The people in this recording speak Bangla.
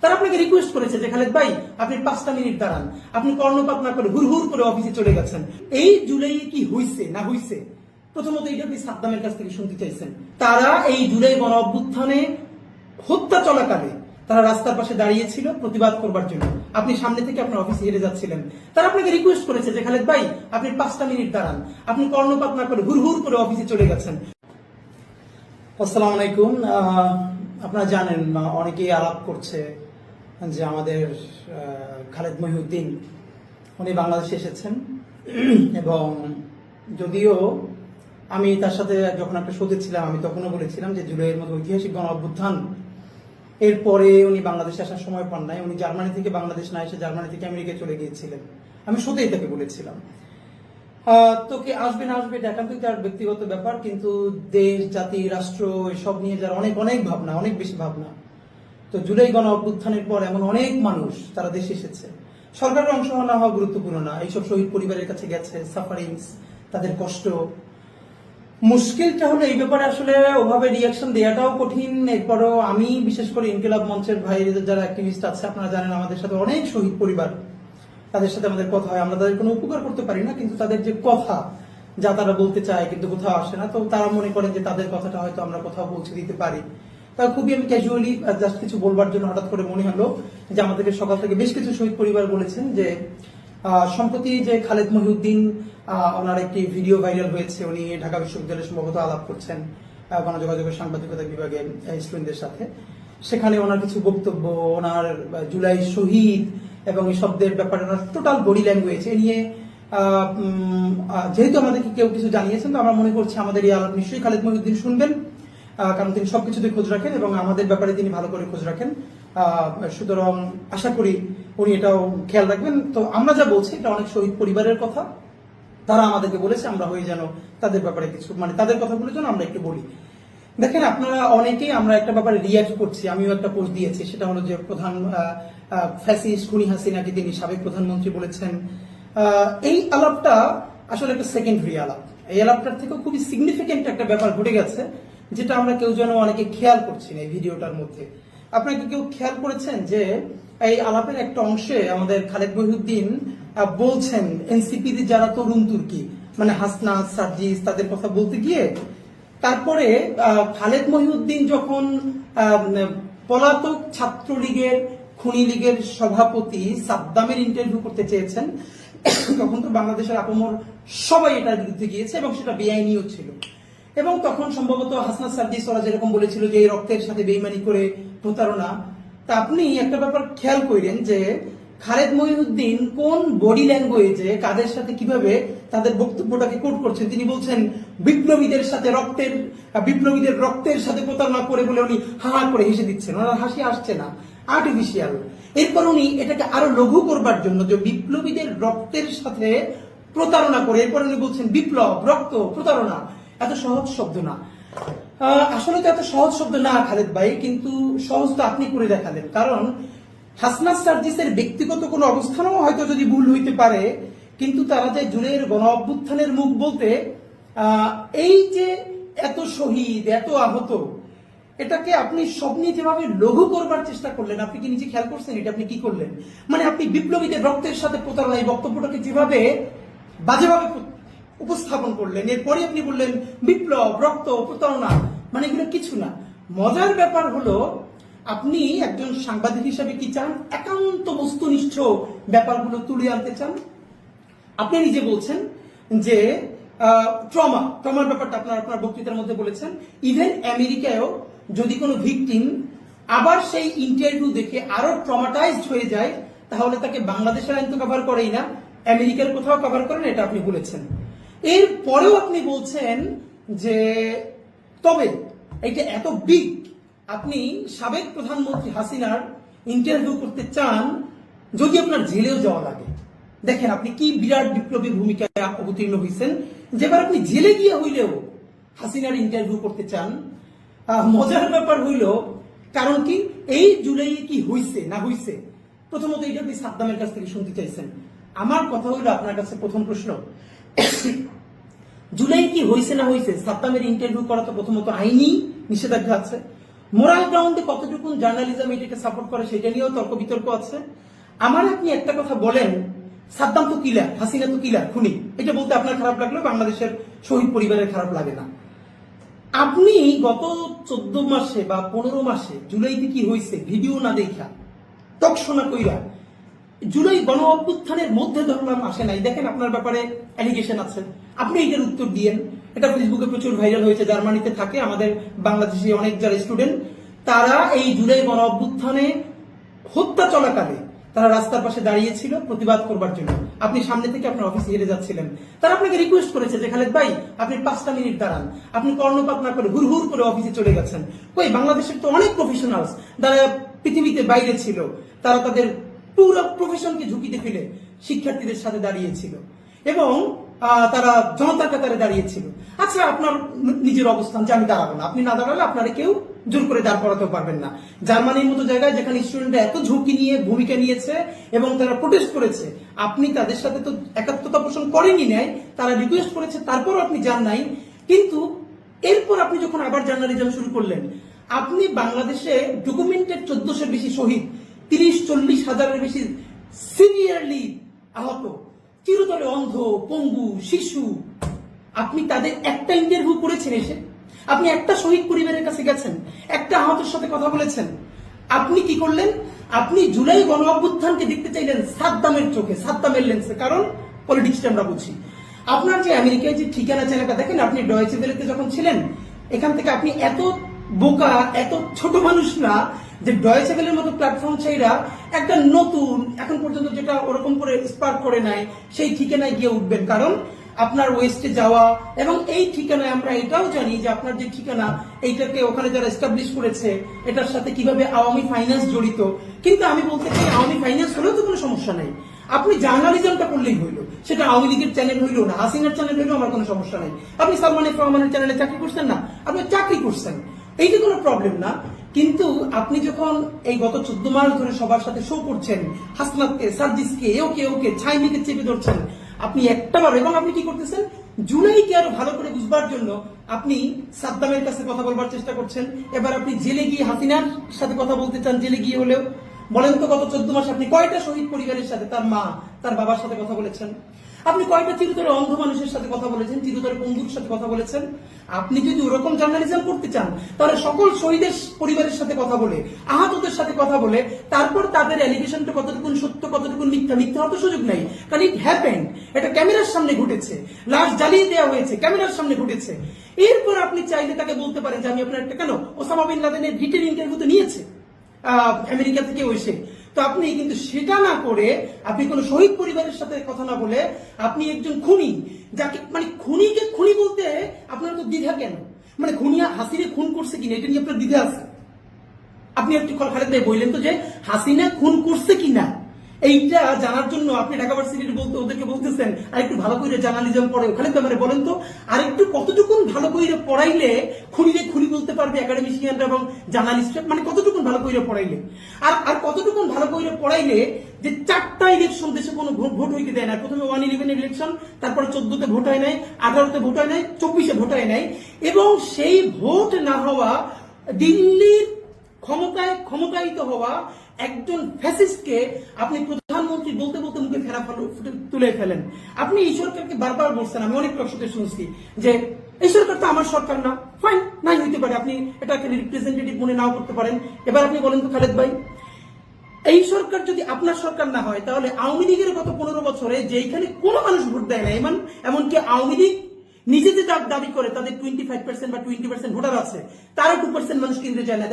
তারা আপনাকে রিকোয়েস্ট করেছে যে, খালেদ ভাই, আপনি পাঁচটা মিনিট দাঁড়ান। আপনি কর্ণপাত না করে হুর হুর করে অফিসে চলে গেছেন। এই জুলাই কি হইছে না হইছে? প্রথমত এটা আপনি সাদ্দামের কাছ থেকে শুনতে চাইছেন। তারা এই জুলাই গণ অভ্যুত্থানে হত্যা চলাকালে তারা রাস্তার পাশে দাঁড়িয়েছিল প্রতিবাদ করবার জন্য। আপনি সামনে থেকে আপনার অফিসে হেরে যাচ্ছিলেন। তারা আপনাকে রিকোয়েস্ট করেছে যে, খালেদ ভাই, আপনি পাঁচটা মিনিট দাঁড়ান। আপনি কর্ণপাত না করে হুর হুর করে অফিসে চলে গেছেন। আসসালামু আলাইকুম। আপনারা জানেন, অনেকেই আলাপ করছে। যে আমাদের খালেদ মহিউদ্দিন, উনি বাংলাদেশে এসেছেন। এবং যদিও আমি তার সাথে যখন একটা শোতে ছিলাম, আমি তখনও বলেছিলাম যে জুলাইয়ের মতো ঐতিহাসিক গণ অভ্যুত্থান, এরপরে উনি বাংলাদেশে আসার সময় পান নাই। উনি জার্মানি থেকে বাংলাদেশ না এসে জার্মানি থেকে আমেরিকায় চলে গিয়েছিলেন। আমি শোতেই তাকে বলেছিলাম। তো কে আসবে না আসবে, এটা একান্তই তার ব্যক্তিগত ব্যাপার, কিন্তু দেশ, জাতি, রাষ্ট্র, এসব নিয়ে যার অনেক অনেক ভাবনা, অনেক বেশি ভাবনা। তো জুলাই গণ অভ্যুত্থানের পর এমন অনেক মানুষ তারা দেশে এসেছে। সরকারের অংশ না হওয়া গুরুত্বপূর্ণ না, এইসব শহীদ পরিবারের কাছে গেছে সাফারিংস তাদের কষ্ট। মুশকিলটা হলো এই ব্যাপারে আসলে ওভাবে রিয়াকশন দেওয়াটাও কঠিন। এরপরও আমি, বিশেষ করে ইনকিলাব মঞ্চের ভাই যারা অ্যাক্টিভিস্ট আছে, আপনারা জানেন আমাদের সাথে অনেক শহীদ পরিবার। তাদের সাথে আমাদের কথা হয়, আমরা তাদের কোনো উপকার করতে পারি না, কিন্তু তাদের যে কথা, যা তারা বলতে চায়, কিন্তু কোথাও আসে না, তো তারা মনে করেন যে তাদের কথাটা হয়তো আমরা কোথাও পৌঁছে দিতে পারি। তা খুবই আমি ক্যাজুয়ালি জাস্ট কিছু বলবার জন্য হঠাৎ করে মনে হলো যে আমাদেরকে সকাল থেকে বেশ কিছু শহীদ পরিবার বলেছেন যে সম্প্রতি যে খালেদ মহিউদ্দিন ওনার একটি ভিডিও ভাইরাল হয়েছে, উনি ঢাকা বিশ্ববিদ্যালয়ে সম্ভবত আলাপ করছেন গণযোগাযোগের সাংবাদিকতা বিভাগের স্টুডেন্টদের সাথে। সেখানে ওনার কিছু বক্তব্য, ওনার জুলাই শহীদ এবং এই শব্দের ব্যাপারে ওনার টোটাল বডি ল্যাঙ্গুয়েজ এ নিয়ে যেহেতু আমাদেরকে কেউ কিছু জানিয়েছেন, তো আমরা মনে করছি আমাদের এই আলাপ নিশ্চয়ই খালেদ মহিউদ্দিন শুনবেন। কারণ তিনি সবকিছুতে খোঁজ রাখেন এবং আমাদের ব্যাপারে তিনি ভালো করে খোঁজ রাখেন। সুতরাং আশা করি উনি এটাও খেয়াল রাখবেন। তো আমরা যা বলছি, এটা অনেক শহীদ পরিবারের কথা। তারা আমাদেরকে বলেছে, আমরা হয়ে যেন তাদের ব্যাপারে কিছু মানে তাদের কথাগুলোর জন্য আমরা একটু বলি। দেখেন, আপনারা অনেকেই আমরা একটা ব্যাপারে রিয়াক্ট করছি, আমিও একটা পোস্ট দিয়েছি, সেটা হলো যে প্রধান ফ্যাসিস্ট খুনি হাসিনাকে তিনি সাবেক প্রধানমন্ত্রী বলেছেন। এই আলাপটা আসলে একটা সেকেন্ডারি আলাপ। এই আলাপটার থেকেও খুবই সিগনিফিকেন্ট একটা ব্যাপার ঘটে গেছে। যেটা আমরা কেউ যেন অনেকে খেয়াল করছি না এই ভিডিওটার মধ্যে। আপনারা কি কেউ খেয়াল করেছেন যে এই আলাপের একটা অংশে আমাদের খালেদ মহিউদ্দিন বলছেন এনসিপি যারা তরুণ তুর্কি মানে হাসনা সার্জিস, তাদের কথা বলতে গিয়ে, তারপরে খালেদ মহিউদ্দিন যখন পলাতক ছাত্রলীগের, খুনি লীগের সভাপতি সাদ্দামের ইন্টারভিউ করতে চেয়েছেন, তখন তো বাংলাদেশের আপমর সবাই এটার বিরুদ্ধে গিয়েছে এবং সেটা বেআইনিও ছিল। এবং তখন সম্ভবত হাসনাত সার্জিস ওরা যেরকম বলেছিল যে এই রক্তের সাথে বেইমানি করে প্রতারণা, তা আপনি একটা ব্যাপার খেয়াল করেন যে খালেদ মহিউদ্দিন কোন বডি ল্যাঙ্গুয়েজে কাদের সাথে কীভাবে তাদের বক্তব্যটাকে কোট করছেন? তিনি বলছেন, বিপ্লবীদের সাথে রক্তের, বিপ্লবীদের রক্তের সাথে প্রতারণা করে বলে উনি হা করে হেসে দিচ্ছেন। ওনার হাসি আসছে না। আর্টিফিশিয়াল এরপর উনি এটাকে আরও লঘু করবার জন্য যে বিপ্লবীদের রক্তের সাথে প্রতারণা করে, এরপর উনি বলছেন, বিপ্লব, রক্ত, প্রতারণা। এত সহজ শব্দ না। আসলে তো এত সহজ শব্দ না, খালেদ ভাই, কিন্তু সহজ তো আপনি করে দেখালেন। কারণ হাসনাত সার্জিসের ব্যক্তিগত কোনো অবস্থানও হয়তো যদি ভুল হইতে পারে, কিন্তু তারা যে জুলের গণ অভ্যুত্থানের মুখ বলতে এই যে এত শহীদ, এত আহত, এটাকে আপনি স্বপ্নে যেভাবে লঘু করবার চেষ্টা করলেন, আপনি কি নিজে খেয়াল করছেন এটা আপনি কি করলেন? মানে আপনি বিপ্লবীদের রক্তের সাথে প্রতারণা এই বক্তব্যটাকে যেভাবে বাজেভাবে উপস্থাপন করলেন। এরপরে আপনি বললেন, বিপ্লব, রক্ত, প্রতারণা মানে এগুলো কিছু না। মজার ব্যাপার হলো, আপনি একজন সাংবাদিক হিসাবে কি চান? একান্ত বস্তুনিষ্ঠ ব্যাপারগুলো তুলে আনতে চান? আপনি নিজে বলছেন যে ট্রমা, ট্রমার ব্যাপারটা আপনার আপনার বক্তৃতার মধ্যে বলেছেন। ইভেন আমেরিকায়ও যদি কোনো ভিকটিম আবার সেই ইন্টারভিউ দেখে আরও ট্রমাটাইজড হয়ে যায়, তাহলে তাকে বাংলাদেশের আইন তো কভার করেই না, আমেরিকার কোথাও কভার করেন, এটা আপনি বলেছেন। এর পরেও আপনি বলছেন যে, তবে এটা এত বিগ আপনি সাবেক প্রধানমন্ত্রী হাসিনার ইন্টারভিউ করতে চান, যদি আপনার জেলেও যাওয়া লাগে। দেখেন আপনি কি বিরাট বিপ্লবী ভূমিকায় অবতীর্ণ হয়েছেন যেবার আপনি জেলে গিয়ে হইলেও হাসিনার ইন্টারভিউ করতে চান মজার ব্যাপার হইল, কারণ কি এই জুলাই কি হইছে, না হইছে, প্রথমত এটা আপনি সাদ্দামের কাছ থেকে শুনতে চাইছেন। আমার কথা হইল আপনার কাছে প্রথম প্রশ্ন। জুলাই কি হয়েছে না হয়েছে সাদ্দামের ইন্টারভিউ করা তো প্রথমত আইনি নিষেধাজ্ঞা আছে। মোরাল গ্রাউন্ডে কতটুকু জার্নালিজম এটাকে সাপোর্ট করে সেটা নিয়েও তর্ক বিতর্ক আছে। আমার আপনি একটা কথা বলেন, সাদ্দাম তো কিলার হাসিনা তো কিলা খুনি। এটা বলতে আপনার খারাপ লাগলেও বাংলাদেশের শহীদ পরিবারের খারাপ লাগে না। আপনি গত চোদ্দ মাসে বা পনেরো মাসে জুলাইতে কি হয়েছে ভিডিও না দেখা তক শোনা কইরা, জুলাই গণ অভ্যুত্থানের মধ্যে ধরলাম আসে নাই। দেখেন আপনার ব্যাপারে অ্যালিগেশন আছে। আপনি এটার উত্তর দিয়েন। এটা ফেসবুকে প্রচুর ভাইরাল হয়েছে। জার্মানিতে থাকে আমাদের বাংলাদেশি অনেক যারা স্টুডেন্ট তারা এই জুলাই গণ অভ্যুত্থানে হত্যা চলাকালে তারা রাস্তার পাশে দাঁড়িয়েছিল প্রতিবাদ করবার জন্য। আপনি সামনে থেকে আপনার অফিসে হেরে যাচ্ছিলেন। তারা আপনাকে রিকোয়েস্ট করেছে যে, খালেদ ভাই, আপনি পাঁচটা মিনিট দাঁড়ান। আপনি কর্ণপাত না করে হুর হুর করে অফিসে চলে গেছেন। কই, বাংলাদেশের তো অনেক প্রফেশনালস যারা পৃথিবীতে বাইরে ছিল, তারা তাদের পুরো প্রফেশনকে ঝুঁকিতে ফেলে শিক্ষার্থীদের সাথে দাঁড়িয়েছিল। এবং তারা জনতার কাতারে দাঁড়িয়েছিল। আচ্ছা আপনার নিজের অবস্থান, যে আমি দাঁড়াবো না। আপনি না দাঁড়ালে আপনারা কেউ জোর করে দাঁড় করাতেও পারবেন না। জার্মানির মতো জায়গায় যেখানে স্টুডেন্টরা এত ঝুঁকি নিয়ে ভূমিকা নিয়েছে এবং তারা প্রোটেস্ট করেছে, আপনি তাদের সাথে তো একাত্মতা পোষণ করেনি নেয় তারা রিকোয়েস্ট করেছে, তারপরও আপনি যান নাই। কিন্তু এরপর আপনি যখন আবার জার্নালিজম শুরু করলেন, আপনি বাংলাদেশে ডকুমেন্টেড চোদ্দশোর বেশি শহীদ, তিরিশ, চল্লিশ হাজারের বেশি সিভিয়ারলি আহত। চিরতরে অন্ধ, পঙ্গু, শিশু। আপনি তাদের একটা ইন্টারভিউ করেছেন এসে। আপনি একটা শহীদ পরিবারের কাছে গেছেন, একটা আহতের সাথে কথা বলেছেন। আপনি কি করলেন? আপনি জুলাই গণ অভ্যুত্থানকে দেখতে চাইলেন সাদ্দামের চোখে, সাদ্দামের লেন্সে কারণ পলিটিক্সটা আমরা বুঝি। আপনার যে আমেরিকায় যে ঠিকানা চ্যানেলটা দেখেন আপনি ডয়েচে ভেলেতে যখন ছিলেন, এখান থেকে আপনি এত বোকা, এত ছোট মানুষ না যে ডয়েচে ভেলের মতো প্ল্যাটফর্ম চাইরা একটা নতুন, এখন পর্যন্ত যেটা ওরকম করে স্পার্ক করে নাই, সেই ঠিকানায় গিয়ে উঠবেন। কারণ আপনার ওয়েস্টে যাওয়া এবং এই ঠিকানায় আমরা এটাও জানি যে আপনার যে ঠিকানা, এইটাকে ওখানে যারা এস্টাবলিশ করেছে, এটার সাথে কীভাবে আওয়ামী ফাইন্যান্স জড়িত। কিন্তু আমি বলতে চাই, আওয়ামী ফাইন্যান্স হলেও তো কোনো সমস্যা নেই। আপনি জার্নালিজমটা করলেই হইল। সেটা আওয়ামী লীগের চ্যানেল হইল না, হাসিনার চ্যানেল হইল, আমার কোনো সমস্যা নাই। আপনি সালমান এফ রহমানের চ্যানেলে চাকরি করছেন না? আপনি চাকরি করছেন। এইটা কোনো প্রবলেম না। কিন্তু আপনি যখন এই গত চোদ্দ মাস ধরে সবার সাথে শো করছেন, হাসনাতকে, সার্জিসকে ওকে ওকে ছাইমিকে চেপে ধরছেন, আপনি একটা বার, এবং আপনি কি করতেছেন? জুলাইকে আরও ভালো করে বুঝবার জন্য আপনি সাদ্দামের কাছে কথা বলবার চেষ্টা করছেন। এবার আপনি জেলে গিয়ে হাসিনার সাথে কথা বলতে চান, জেলে গিয়ে হলেও। বলেন তো গত চোদ্দ মাস আপনি কয়টা শহীদ পরিবারের সাথে তার মা, তার বাবার সাথে কথা বলেছেন? আপনি কয়টা চিরতরে অন্ধ মানুষের সাথে কথা বলেছেন, চিরতরে পঙ্গুর সাথে কথা বলেছেন? আপনি যদি ওরকম জার্নালিজম করতে চান, তাহলে সকল শহীদের পরিবারের সাথে কথা বলে, আহতদের সাথে কথা বলে, তারপর তাদের অ্যালিগেশনটা কতটুকু সত্য কতটুকু মিথ্যা মিথ্যা হওয়ার সুযোগ নাই। কারণ ইট হ্যাপেন্ড এটা ক্যামেরার সামনে ঘটেছে। লাশ জ্বালিয়ে দেওয়া হয়েছে, ক্যামেরার সামনে ঘটেছে। এরপর আপনি চাইলে তাকে বলতে পারেন যে, আমি আপনার একটা কেন? ওসামা বিন লাদেনের রিটেন ইন্টারভিউ তো নিয়েছে আমেরিকা থেকে এসে। তো আপনি কিন্তু সেটা না করে আপনি কোনো শহীদ পরিবারের সাথে কথা না বলে আপনি একজন খুনি, যাকে মানে খুনিকে খুনি বলতে আপনার তো দ্বিধা কেন? মানে খুনিয়া হাসিনে খুন করছে কিনা এটা নিয়ে আপনার দ্বিধা আছে। আপনি একটু খালেদ ভাই বললেন তো যে হাসিনা খুন করছে কিনা? এইটা জানার জন্য আপনি ঢাকা ভার্সিটির বলতে ওদেরকে বলতেছেন আর একটু ভালো করে জার্নালিজম পড়ে ভাই মানে বলেন তো আর একটু কতটুকুন ভালো করে পড়াইলে খুনিরে খুনি বলতে পারবে একাডেমিশিয়ানরা এবং জার্নালিস্টরা মানে কতটুকুন ভালো করে পড়াইলে? আর আর কতটুকুন ভালো করে পড়াইলে যে চারটা ইলেকশন দেশে কোনো ভোট হইতে দেয় না। প্রথমে ওয়ান ইলেভেন ইলেকশন তারপরে চোদ্দতে ভোট হয় নাই, আঠারোতে ভোট হয় নাই, চব্বিশে ভোট হয় নাই, এবং সেই ভোট না হওয়া দিল্লির ক্ষমতায় ক্ষমতায়িত হওয়া একজন ফ্যাসিস্টকে আপনি প্রধানমন্ত্রী বলতে বলতে মুখে ফেরা তুলে ফেলেন। আপনি এই সরকারকে বারবার বলছেন, আমি অনেক প্রশ্নতে শুনছি যে, এই সরকার তো আমার সরকার না। ফাইন নাই হইতে পারে, আপনি এটাকে রিপ্রেজেন্টেটিভ মনে নাও করতে পারেন। এবার আপনি বলেন তো খালেদ ভাই, এই সরকার যদি আপনার সরকার না হয়, তাহলে আওয়ামী লীগের গত পনেরো বছরে যেখানে কোনো মানুষ ভোট দেয় না এমন এমনকি আওয়ামী লীগ নিজে যে দাবি করে, তাদের টোয়েন্টি ফাইভ পার্সেন্ট বা টোয়েন্টি পার্সেন্ট ভোটার আছে তারও টু পার্সেন্ট মানুষ কেন্দ্রে যায় না